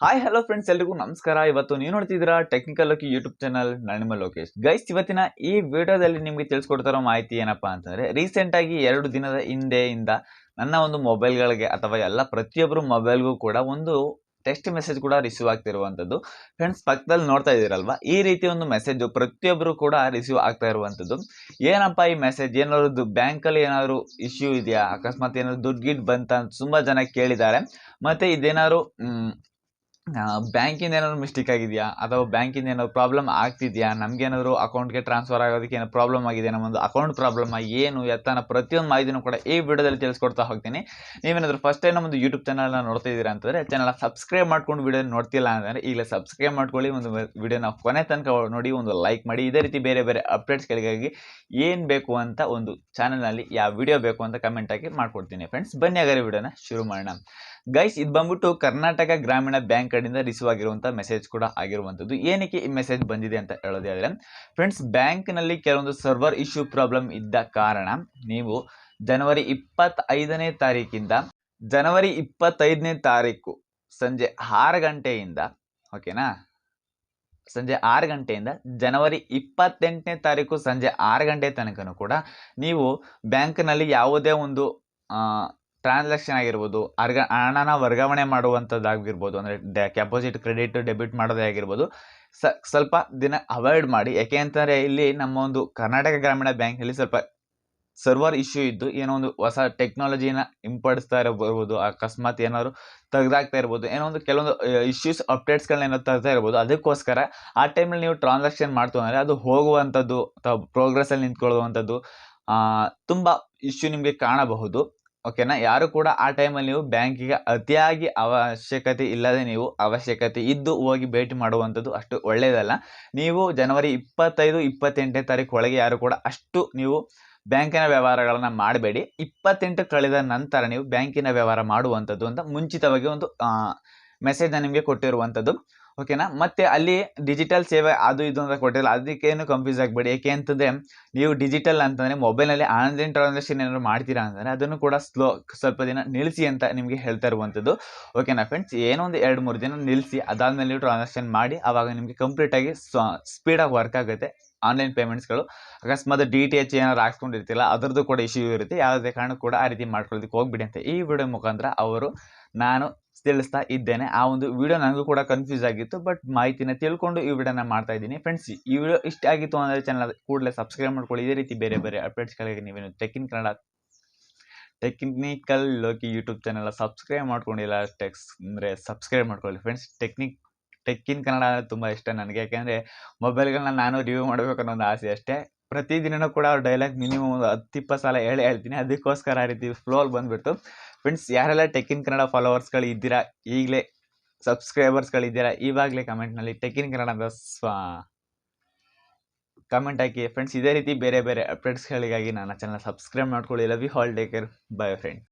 Hi hello friends ಎಲ್ರಿಗೂ ನಮಸ್ಕಾರ. ಇವತ್ತು ನೀವು ನೋಡ್ತಿದ್ದೀರಾ ಟೆಕ್ನಿಕಲ್ ಲೋಕಿ ಯೂಟ್ಯೂಬ್ ಚಾನಲ್ ನಾನು ನಿಮ್ಮ ಲೋಕೇಶ್ ಗೈಸ್ ಇವತ್ತಿನ ಈ ವಿಡಿಯೋದಲ್ಲಿ ನಿಮಗೆ ತಿಳಿಸ್ಕೊಡ್ತಾರೋ ಮಾಹಿತಿ ಏನಪ್ಪಾ ಅಂತಂದ್ರೆ ರೀಸೆಂಟ್ ಆಗಿ ಎರಡು ದಿನದ ಹಿಂದೆಯಿಂದ ನನ್ನ ಒಂದು ಮೊಬೈಲ್ಗಳಿಗೆ ಅಥವಾ ಎಲ್ಲ ಪ್ರತಿಯೊಬ್ಬರು ಮೊಬೈಲ್ಗೂ ಕೂಡ ಒಂದು ಟೆಕ್ಸ್ಟ್ ಮೆಸೇಜ್ ಕೂಡ ರಿಸೀವ್ ಆಗ್ತಿರುವಂಥದ್ದು. ಫ್ರೆಂಡ್ಸ್ ಪಕ್ಕದಲ್ಲಿ ನೋಡ್ತಾ ಇದ್ದೀರಲ್ವ? ಈ ರೀತಿ ಒಂದು ಮೆಸೇಜ್ ಪ್ರತಿಯೊಬ್ಬರು ಕೂಡ ರಿಸೀವ್ ಆಗ್ತಾ ಇರುವಂಥದ್ದು. ಏನಪ್ಪ ಈ ಮೆಸೇಜ್ ಏನಾದ್ರು ಬ್ಯಾಂಕಲ್ಲಿ ಏನಾದರೂ ಇಶ್ಯೂ ಇದೆಯಾ? ಅಕಸ್ಮಾತ್ ಏನಾದ್ರು ದುಡ್ಡು ಗಿಡ್ ಬಂತ ಅಂತ ತುಂಬ ಜನ ಕೇಳಿದ್ದಾರೆ. ಮತ್ತು ಇದೇನಾದ್ರು ಬ್ಯಾಂಕಿಂದ ಏನಾದ್ರು ಮಿಸ್ಟೇಕ್ ಆಗಿದೆಯಾ? ಅಥವಾ ಬ್ಯಾಂಕಿಂದ ಏನಾದ್ರು ಪ್ರಾಬ್ಲಮ್ ಆಗ್ತಿದೆಯಾ? ನಮ್ಗೇನಾದ್ರು ಅಕೌಂಟ್ಗೆ ಟ್ರಾನ್ಸ್ಫರ್ ಆಗೋದಕ್ಕೆ ಏನೋ ಪ್ರಾಬ್ಲಮ್ ಆಗಿದೆ ನಮ್ಮೊಂದು ಅಕೌಂಟ್ ಪ್ರಾಬ್ಲಮ್, ಏನು? ಎತ್ತನ ಪ್ರತಿಯೊಂದು ಮಾಹಿತಿನೂ ಕೂಡ ಈ ವಿಡಿಯೋದಲ್ಲಿ ತಿಳಿಸ್ಕೊಡ್ತಾ ಹೋಗ್ತೀನಿ. ನೀವೇನಾದ್ರು ಫಸ್ಟ್ ಟೈಮ್ ನಮ್ಮದು ಯೂಟ್ಯೂಬ್ ಚಾನಲ್ನ ನೋಡ್ತಾ ಇದ್ದೀರಾ ಅಂತಂದರೆ ಚಾನಲ್ ಸಬ್ಸ್ಕ್ರೈಬ್ ಮಾಡ್ಕೊಂಡು ವಿಡಿಯೋ ನೋಡ್ತಿಲ್ಲ ಅಂದರೆ ಈಗಲೇ ಸಬ್ಸ್ಕ್ರೈಬ್ ಮಾಡ್ಕೊಳ್ಳಿ, ಒಂದು ವಿಡಿಯೋನ ಕೊನೆ ತನಕ ನೋಡಿ, ಒಂದು ಲೈಕ್ ಮಾಡಿ, ಇದೇ ರೀತಿ ಬೇರೆ ಬೇರೆ ಅಪ್ಡೇಟ್ಸ್ಗಳಿಗಾಗಿ ಏನು ಬೇಕು ಅಂತ ಒಂದು ಚಾನಲ್ನಲ್ಲಿ ಯಾವ ವಿಡಿಯೋ ಬೇಕು ಅಂತ ಕಮೆಂಟ್ ಹಾಕಿ ಮಾಡ್ಕೊಡ್ತೀನಿ. ಫ್ರೆಂಡ್ಸ್ ಬನ್ನಿ ಹಾಗಾದ್ರೆ ವಿಡಿಯೋನ ಶುರು ಮಾಡೋಣ. ಗೈಸ್ ಇದು ಬಂದ್ಬಿಟ್ಟು ಕರ್ನಾಟಕ ಗ್ರಾಮೀಣ ಬ್ಯಾಂಕ್ ಕಡೆಯಿಂದ ರಿಸೀವ್ ಆಗಿರುವಂಥ ಮೆಸೇಜ್ ಕೂಡ ಆಗಿರುವಂಥದ್ದು. ಏನಕ್ಕೆ ಈ ಮೆಸೇಜ್ ಬಂದಿದೆ ಅಂತ ಹೇಳೋದಾದ್ರೆ ಫ್ರೆಂಡ್ಸ್ ಬ್ಯಾಂಕ್ನಲ್ಲಿ ಕೆಲವೊಂದು ಸರ್ವರ್ ಇಶ್ಯೂ ಪ್ರಾಬ್ಲಮ್ ಇದ್ದ ಕಾರಣ ನೀವು ಜನವರಿ ಇಪ್ಪತ್ತೈದನೇ ತಾರೀಕಿಂದ ಜನವರಿ ಇಪ್ಪತ್ತೈದನೇ ತಾರೀಕು ಸಂಜೆ ಆರು ಗಂಟೆಯಿಂದ ಓಕೆನಾ ಸಂಜೆ ಆರು ಗಂಟೆಯಿಂದ ಜನವರಿ ಇಪ್ಪತ್ತೆಂಟನೇ ತಾರೀಕು ಸಂಜೆ ಆರು ಗಂಟೆ ತನಕನೂ ಕೂಡ ನೀವು ಬ್ಯಾಂಕ್ನಲ್ಲಿ ಯಾವುದೇ ಒಂದು ಟ್ರಾನ್ಸಾಕ್ಷನ್ ಆಗಿರ್ಬೋದು, ಅರ್ಗ, ಹಣನ ವರ್ಗಾವಣೆ ಮಾಡುವಂಥದ್ದಾಗಿರ್ಬೋದು ಅಂದರೆ ಡೆಪಾಸಿಟ್ ಕ್ರೆಡಿಟ್, ಡೆಬಿಟ್ ಮಾಡೋದೇ ಆಗಿರ್ಬೋದು, ಸ, ಸ್ವಲ್ಪ ದಿನ ಅವಾಯ್ಡ್ ಮಾಡಿ ಯಾಕೆ ಅಂತಂದರೆ ಇಲ್ಲಿ ನಮ್ಮ ಒಂದು ಕರ್ನಾಟಕ ಗ್ರಾಮೀಣ ಬ್ಯಾಂಕಲ್ಲಿ ಸ್ವಲ್ಪ ಸರ್ವರ್ ಇಶ್ಯೂ ಇದ್ದು, ಏನೋ ಒಂದು ಹೊಸ ಟೆಕ್ನಾಲಜಿನ ಇಂಪಡಿಸ್ತಾ ಇರಬಹುದು, ಅಕಸ್ಮಾತ್ ಏನಾದ್ರು ತೆಗೆದಾಗ್ತಾ ಇರ್ಬೋದು ಏನೋ ಒಂದು ಕೆಲವೊಂದು ಇಶ್ಯೂಸ್ ಅಪ್ಡೇಟ್ಸ್ಗಳನ್ನ ಏನೋ ತರ್ತಾ ಇರ್ಬೋದು ಅದಕ್ಕೋಸ್ಕರ ಆ ಟೈಮಲ್ಲಿ ನೀವು ಟ್ರಾನ್ಸಾಕ್ಷನ್ ಮಾಡ್ತು ಅಂದರೆ ಅದು ಹೋಗುವಂಥದ್ದು ಅಥವಾ ಪ್ರೋಗ್ರೆಸ್ಸಲ್ಲಿ ನಿಂತ್ಕೊಳ್ಳುವಂಥದ್ದು ತುಂಬ ಇಶ್ಯೂ ನಿಮಗೆ ಕಾಣಬಹುದು. ಓಕೆನಾ? ಯಾರು ಕೂಡ ಆ ಟೈಮಲ್ಲಿ ನೀವು ಬ್ಯಾಂಕಿಗೆ ಅತಿಯಾಗಿ ಅವಶ್ಯಕತೆ ಇಲ್ಲದೆ ನೀವು ಅವಶ್ಯಕತೆ ಇದ್ದು ಹೋಗಿ ಭೇಟಿ ಮಾಡುವಂಥದ್ದು ಅಷ್ಟು ಒಳ್ಳೆಯದಲ್ಲ ನೀವು ಜನವರಿ ಇಪ್ಪತ್ತೈದು, ಇಪ್ಪತ್ತೆಂಟನೇ ತಾರೀಕು ಒಳಗೆ ಯಾರು ಕೂಡ ಅಷ್ಟು ನೀವು ಬ್ಯಾಂಕಿನ ವ್ಯವಹಾರಗಳನ್ನು ಮಾಡಬೇಡಿ. ಇಪ್ಪತ್ತೆಂಟು ಕಳೆದ ನಂತರ ನೀವು ಬ್ಯಾಂಕಿನ ವ್ಯವಹಾರ ಮಾಡುವಂಥದ್ದು ಅಂತ ಮುಂಚಿತವಾಗಿ ಒಂದು ಮೆಸೇಜ್ನ ನಿಮಗೆ ಕೊಟ್ಟಿರುವಂಥದ್ದು ಓಕೆನಾ ಮತ್ತೆ ಅಲ್ಲಿ ಡಿಜಿಟಲ್ ಸೇವೆ ಅದು ಇದು ಅಂತ ಕೊಟ್ಟಿಲ್ಲ. ಅದಕ್ಕೇನು ಕನ್ಫ್ಯೂಸ್ ಆಗಬೇಡಿ. ಏಕೆ ಅಂತಂದರೆ, ನೀವು ಡಿಜಿಟಲ್ ಅಂತಂದರೆ ಮೊಬೈಲಲ್ಲಿ ಆನ್ಲೈನ್ ಟ್ರಾನ್ಸಾಕ್ಷನ್ ಏನಾದ್ರು ಮಾಡ್ತೀರಾ ಅಂತಂದರೆ, ಅದನ್ನು ಕೂಡ ಸ್ಲೋ ಸ್ವಲ್ಪ ದಿನ ನಿಲ್ಲಿಸಿ ಅಂತ ನಿಮಗೆ ಹೇಳ್ತಾ ಇರುವಂಥದ್ದು ಓಕೆನಾ ಫ್ರೆಂಡ್ಸ್ ಏನೋ ಒಂದು ಎರಡು, ಮೂರು ದಿನ ನಿಲ್ಲಿಸಿ ಅದಾದಮೇಲೆ ನೀವು ಟ್ರಾನ್ಸಾಕ್ಷನ್ ಮಾಡಿ ಆವಾಗ ನಿಮಗೆ ಕಂಪ್ಲೀಟಾಗಿ ಸ್ಪೀಡಾಗಿ ವರ್ಕ್ ಆಗುತ್ತೆ. ಆನ್ಲೈನ್ ಪೇಮೆಂಟ್ಸ್ಗಳು ಅಕಸ್ಮಾತ್ ಡಿ ಟಿ ಎಚ್ ಏನಾದ್ರು ಹಾಕ್ಸ್ಕೊಂಡಿರ್ತಿಲ್ಲ ಅದರದ್ದು ಕೂಡ ಇಶ್ಯೂ ಇರುತ್ತೆ. ಯಾವುದೇ ಕಾರಣ ಕೂಡ ಆ ರೀತಿ ಮಾಡ್ಕೊಳ್ಳೋದಕ್ಕೆ ಹೋಗ್ಬಿಡಿ ಅಂತ ಈ ವಿಡಿಯೋ ಮುಖಾಂತರ ಅವರು ನಾನು ತಿಳಿಸ್ತಾ ಇದ್ದೇನೆ. ಆ ಒಂದು ವಿಡಿಯೋ ನನಗೂ ಕೂಡ ಕನ್ಫ್ಯೂಸ್ ಆಗಿತ್ತು ಬಟ್ ಮಾಹಿತಿನ ತಿಳ್ಕೊಂಡು ಈ ವಿಡಿಯೋನ ಮಾಡ್ತಾ ಇದ್ದೀನಿ. ಫ್ರೆಂಡ್ಸ್ ಈ ವಿಡಿಯೋ ಇಷ್ಟ ಆಗಿತ್ತು ಅಂದರೆ ಚಾನಲ್ ಕೂಡಲೇ ಸಬ್ಸ್ಕ್ರೈಬ್ ಮಾಡ್ಕೊಳ್ಳಿ. ಇದೇ ರೀತಿ ಬೇರೆ ಬೇರೆ ಅಪ್ಡೇಟ್ಸ್ಗಳಿಗೆ ನೀವೇನು tech in Kannada technical Loki YouTube channel subscribe ಮಾಡ್ಕೊಂಡಿಲ್ಲ ಟೆಕ್ಸ್ ಅಂದರೆ ಸಬ್ಸ್ಕ್ರೈಬ್ ಮಾಡ್ಕೊಳ್ಳಿ. Friends technique tech in Kannada ಅಂದರೆ ತುಂಬ ಇಷ್ಟ ನನಗೆ. ಯಾಕೆಂದರೆ ಮೊಬೈಲ್ಗಳನ್ನ ನಾನು ರಿವ್ಯೂ ಮಾಡಬೇಕು ಅನ್ನೋ ಒಂದು ಆಸೆ ಅಷ್ಟೇ. ಪ್ರತಿದಿನವೂ ಕೂಡ ಅವ್ರ ಡೈಲಾಗ್ ಮಿನಿಮಮ್ ಒಂದು ಹತ್ತು ಇಪ್ಪತ್ತು ಸಲ ಹೇಳಿ ಹೇಳ್ತೀನಿ. ಅದಕ್ಕೋಸ್ಕರ ಆ ರೀತಿ ಫ್ಲೋಲ್ ಬಂದುಬಿಟ್ಟು ಫ್ರೆಂಡ್ಸ್ ಯಾರೆಲ್ಲ ಟೆಕ್ಕಿನ ಕನ್ನಡ ಫಾಲೋವರ್ಸ್ಗಳು ಇದ್ದೀರಾ, ಈಗಲೇ ಸಬ್ಸ್ಕ್ರೈಬರ್ಸ್ಗಳಿದ್ದೀರಾ ಇವಾಗಲೇ ಕಮೆಂಟ್ನಲ್ಲಿ ಟೆಕ್ಕಿನ ಕನ್ನಡದ ಸ್ವ ಕಮೆಂಟ್ ಹಾಕಿ. ಫ್ರೆಂಡ್ಸ್ ಇದೇ ರೀತಿ ಬೇರೆ ಬೇರೆ ಅಪ್ಡೇಟ್ಸ್ಗಳಿಗಾಗಿ ನನ್ನ ಚಾನಲ್ ಸಬ್ಸ್ಕ್ರೈಬ್ ಮಾಡ್ಕೊಳ್ಳಿ. Love you all take care bye friend